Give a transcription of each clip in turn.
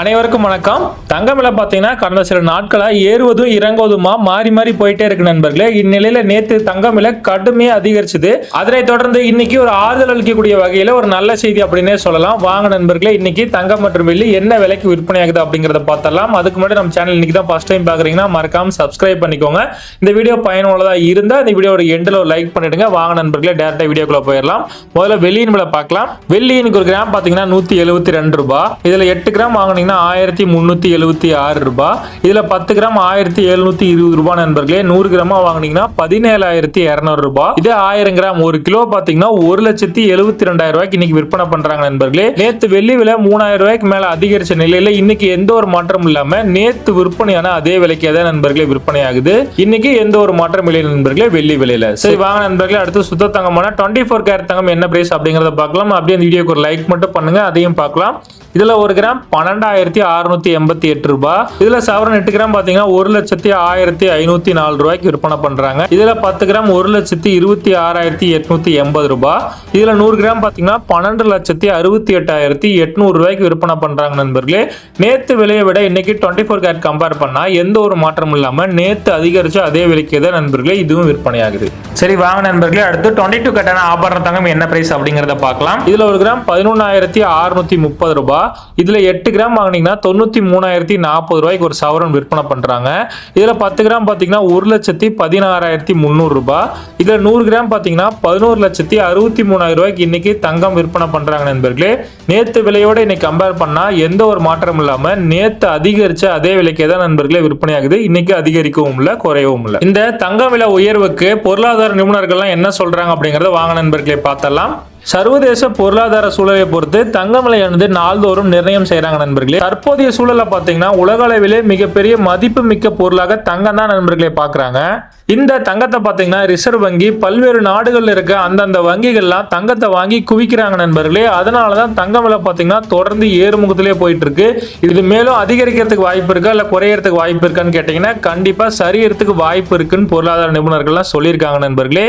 அனைவருக்கும் வணக்கம். தங்கமில விலை பார்த்தீங்கன்னா கடந்த சில நாட்களாக ஏறுவதும் இறங்குவதுமா மாறி மாறி போயிட்டே இருக்கு நண்பர்களே. இந்நிலையில நேத்து தங்கம் விலை கடுமையாக அதிகரிச்சது. அதனை தொடர்ந்து இன்னைக்கு ஒரு ஆறுதல் அளிக்கக்கூடிய வகையில் ஒரு நல்ல செய்தி அப்படின்னே சொல்லலாம். வாங்க நண்பர்களே இன்னைக்கு தங்கம் மற்றும் வெள்ளி என்ன விலைக்கு விற்பனை ஆகுது அப்படிங்கறத பார்த்தலாம் அதுக்கு முன்னாடி நம்ம சேனல் இன்னைக்கு தான் ஃபர்ஸ்ட் டைம் பாக்குறீங்கன்னா மறக்காம சப்ஸ்கிரைப் பண்ணிக்கோங்க. இந்த வீடியோ பயனுள்ளதா இருந்தா இந்த வீடியோட எண்டில் ஒரு லைக் பண்ணிடுங்க. வாங்க நண்பர்களே டேரக்டா வீடியோக்குள்ள போயிடலாம். முதல்ல வெள்ளியின் விலை பார்க்கலாம். வெள்ளியின் ஒரு கிராம் பார்த்தீங்கன்னா நூத்தி எழுபத்தி ரெண்டு ரூபாய் இதுல எட்டு கிராம் வாங்குனீங்கன்னா ஆயிரத்தி முந்நூற்றி எழுபத்தி ஆறு ரூபாய் இதில் பத்து கிராம் ஆயிரத்தி எழுநூற்றி இருபது ரூபாய் நண்பர்களே. நூறு கிராமா வாங்குனீங்கன்னா பதினேழாயிரத்தி இரநூறு ரூபாய் இதே ஆயிரம் கிராம் ஒரு கிலோ பார்த்தீங்கன்னா ஒரு லட்சத்தி எழுபத்தி ரெண்டாயிரம் ரூபாய்க்கு இன்னைக்கு விற்பனை பண்ணுறாங்க நண்பர்களே. நேற்று வெள்ளி விலை மூணாயிரம் ரூபாய்க்கு மேலே அதிகரிச்ச நிலையில் இன்னைக்கு எந்த ஒரு மாற்றமும் இல்லாமல் நேற்று விற்பனையான அதே விலைக்கே தான் நண்பர்களே விற்பனை ஆகுது இன்னைக்கு எந்த ஒரு மாற்றம் இல்லை நண்பர்களே வெள்ளி விலையில். சரி வாங்க நண்பர்களே அடுத்து சுத்த தங்கமான டுவெண்ட்டி ஃபோர் கேரட் தங்கம் என்ன பிரைஸ் அப்படிங்கிறத பார்க்கலாம். அப்படியே அந்த வீடியோக்கு ஒரு லைக் மட்டும் பண்ணுங்க அதையும் பார்க்கலாம். இதுல ஒரு கிராம் பன்னெண்டாயிரம் பன்னெண்டாயிரத்தி அறுநூத்தி எண்பத்தி எட்டு ரூபாய் இதுல சவரன் எட்டு கிராம் பாத்தீங்கன்னா ஒரு லட்சத்தி ஆயிரத்தி ஐநூத்தி நாலு ரூபாய்க்கு விற்பனை பண்றாங்க. இதுல பத்து கிராம் ஒரு லட்சத்தி இருபத்தி ஆறாயிரத்தி எட்நூத்தி எண்பது ரூபாய் இதுல நூறு கிராம் பாத்தீங்கன்னா பன்னெண்டு லட்சத்தி அறுபத்தி எட்டாயிரத்தி எட்நூறு ரூபாய்க்கு விற்பனை பண்றாங்க நண்பர்களே. நேத்து விலையை விட இன்னைக்கு டுவெண்ட்டி ஃபோர் கேரட் கம்பேர் பண்ணா எந்த ஒரு மாற்றமும் இல்லாம நேத்து அதிகரிச்சு அதே விலைக்கு தான் நண்பர்களே இதுவும் விற்பனையாகுது. சரி வாங்க நண்பர்களே அடுத்து டுவெண்ட்டி டூ கட்டான ஆபரண தங்கம் என்ன பிரைஸ் அப்படிங்கறத பார்க்கலாம். இதுல ஒரு கிராம் பதினொன்னாயிரத்தி அறுநூத்தி முப்பது ரூபாய் இதுல எட்டு கிராம் வாங்குனீங்கன்னா தொண்ணூத்தி மூணாயிரத்தி நாற்பது ரூபாய்க்கு ஒரு சவரன் விற்பனை பண்றாங்க. இதுல பத்து கிராம் பாத்தீங்கன்னா ஒரு லட்சத்தி பதினாறாயிரத்தி முந்நூறு ரூபாய் இதுல நூறு கிராம் பாத்தீங்கன்னா பதினோரு லட்சத்தி அறுபத்தி மூணாயிரம் ரூபாய்க்கு இன்னைக்கு தங்கம் விற்பனை பண்றாங்க நண்பர்களே. நேத்து விலையோட இன்னைக்கு கம்பேர் பண்ணா எந்த ஒரு மாற்றமும் இல்லாம நேத்து அதிகரிச்ச அதே விலைக்கே தான் நண்பர்களே விற்பனை ஆகுது இன்னைக்கு அதிகரிக்கவும் இல்லை குறையவும் இல்லை. இந்த தங்க விலை உயர்வுக்கு பொருளாதார நிபுணர்கள்லாம் என்ன சொல்றாங்க அப்படிங்கறத வாங்க நண்பர்களே பார்த்தலாம் சர்வதேச பொருளாதார சூழலை பொறுத்து தங்க விலையானது நாள்தோறும் நிர்ணயம் செய்யறாங்க நண்பர்களே. தற்போதைய சூழலை பாத்தீங்கன்னா உலக அளவிலே மிகப்பெரிய மதிப்பு மிக்க பொருளாக தங்கம் தான் நண்பர்களே பாக்குறாங்க. இந்த தங்கத்தை பார்த்தீங்கன்னா ரிசர்வ் வங்கி பல்வேறு நாடுகள்ல இருக்க அந்தந்த வங்கிகள்லாம் தங்கத்தை வாங்கி குவிக்கிறாங்க நண்பர்களே. அதனாலதான் தான் விலை பார்த்தீங்கன்னா தொடர்ந்து ஏறுமுகத்திலே போயிட்டு இருக்கு இது மேலும் அதிகரிக்கிறதுக்கு வாய்ப்பு இருக்கா இல்ல குறையறதுக்கு வாய்ப்பு இருக்கான்னு கேட்டீங்கன்னா கண்டிப்பா சரியறதுக்கு வாய்ப்பு இருக்குன்னு பொருளாதார நிபுணர்கள்லாம் சொல்லியிருக்காங்க நண்பர்களே.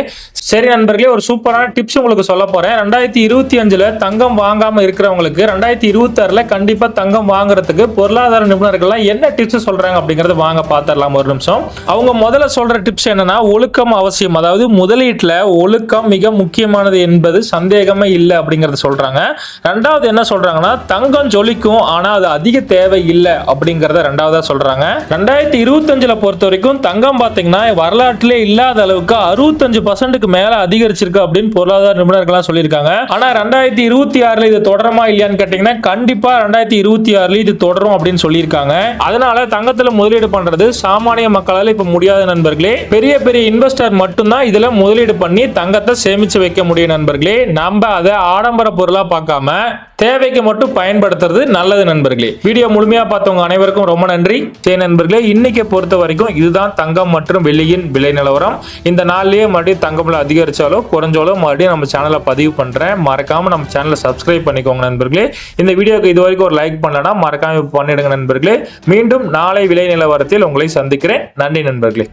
சரி நண்பர்களே ஒரு சூப்பரான டிப்ஸ் உங்களுக்கு சொல்ல போறேன். ரெண்டாயிரத்தி இருபத்தி அஞ்சுல தங்கம் வாங்காம இருக்கிறவங்களுக்கு ரெண்டாயிரத்தி இருபத்தாறில் கண்டிப்பாக கண்டிப்பா தங்கம் வாங்குறதுக்கு பொருளாதார நிபுணர்கள்லாம் என்ன டிப்ஸ் சொல்றாங்க அப்படிங்கறத வாங்க பாத்திரலாம் ஒரு நிமிஷம். அவங்க முதல்ல சொல்ற டிப்ஸ் என்னன்னா ஒழுக்கம் அவசியம். அதாவது முதலீட்டுல ஒழுக்கம் மிக முக்கியமானது என்பது சந்தேகமே இல்லை அப்படிங்கறத சொல்றாங்க. ரெண்டாவது என்ன சொல்றாங்கன்னா தங்கம் ஜொலிக்கும் ஆனா அது அதிக தேவை இல்லை அப்படிங்கறத ரெண்டாவதா சொல்றாங்க. ரெண்டாயிரத்தி இருபத்தஞ்சுல பொறுத்த வரைக்கும் தங்கம் பாத்தீங்கன்னா வரலாற்றிலே இல்லாத அளவுக்கு அறுபத்தஞ்சு பர்சன்ட்டுக்கு மேல அதிகரிச்சிருக்கு அப்படின்னு பொருளாதார நிபுணர்கள்லாம் சொல்லியிருக்காங்க. ஆனா ரெண்டாயிரத்தி இருபத்தி ஆறுல இது தொடருமா இல்லையான்னு கேட்டீங்கன்னா கண்டிப்பா ரெண்டாயிரத்தி இருபத்தி ஆறுல இது தொடரும் அப்படின்னு சொல்லியிருக்காங்க. அதனால தங்கத்துல முதலீடு பண்றது சாமானிய மக்களால இப்ப முடியாத நண்பர்களே. பெரிய பெரிய இன்வெஸ்டர் மட்டும்தான் இதுல முதலீடு பண்ணி தங்கத்தை சேமிச்சு வைக்க முடியும் நண்பர்களே. நம்ம அதை ஆடம்பர பொருளா பார்க்காம தேவைக்கு மட்டும் பயன்படுத்துறது நல்லது நண்பர்களே. வீடியோ முழுமையா பார்த்தவங்க அனைவருக்கும் ரொம்ப நன்றி. சே நண்பர்களே இன்னைக்கு பொறுத்த வரைக்கும் இதுதான் தங்கம் மற்றும் வெள்ளியின் விலை நிலவரம். இந்த நாள்லயே மறுபடியும் தங்கம்ல அதிகரிச்சாலோ குறைஞ்சாலோ மறுபடியும் நம்ம சேனலை பதிவு பண்றேன். மறக்காம நம்ம சேனலை சப்ஸ்கிரைப் பண்ணிக்கோங்க நண்பர்களே. இந்த வீடியோக்கு இது வரைக்கும் ஒரு லைக் பண்ணலன்னா மறக்காம பண்ணிடுங்க நண்பர்களே. மீண்டும் நாளை விலை நிலவரத்தில் உங்களை சந்திக்கிறேன். நன்றி நண்பர்களே.